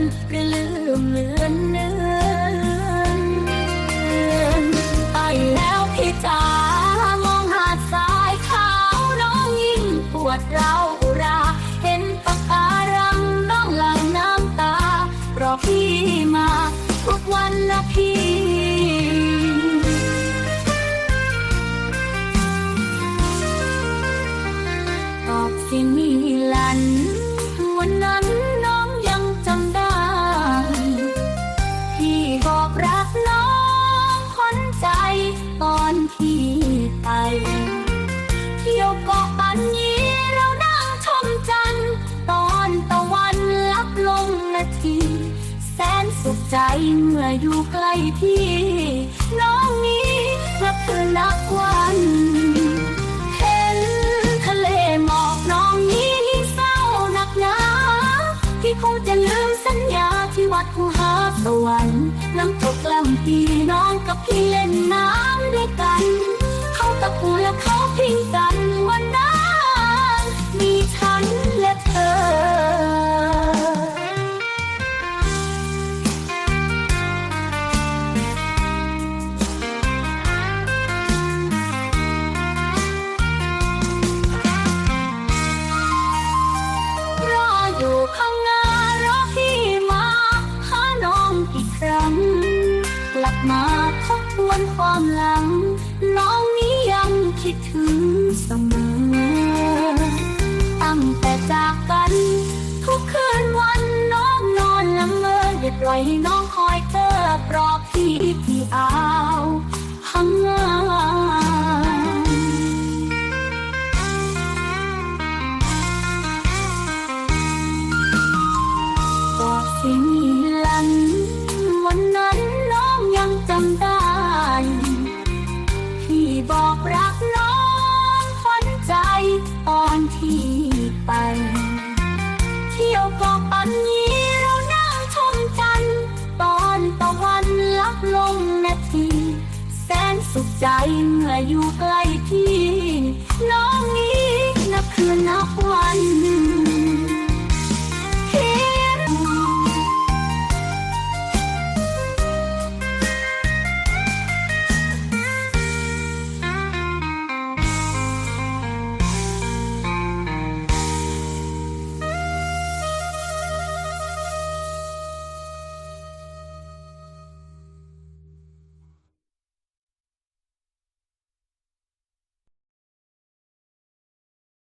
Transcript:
อนหรือลืมเลือนเนือนตแล้วพี่จ๋ามองหาดทรายขาวน้องยิ่งปวดเรารา เห็นปะการังน้องหลั่งน้ำตารอพี่มาทุกวันละพี่อบสิ่มี ใจเมื่ออยู่ใกล้พี่ น้องนี้นับคือนักวัน เห็นทะเลหมอกน้องนี้เศร้าหนักหนาพี่คงจะลืมสัญญาที่วัดภูหาสวรรค์น้ำตกลำปีน้องกับพี่เล่นน้ำ อยู่ข้างารอพี่มาหาน้องอีกครั้ง กลับมาทบทวนความหลัง น้องนี้ยังคิดถึงเสมอ ตั้งแต่จากกัน ทุกคืนวันน้องนอนละเมออย่าปล่อยให้น้องคอยเธอปลอบพี่ที่ สุขใจเมื่ออยู่ใกล้พี่ น้องนี้นับคืนนับวัน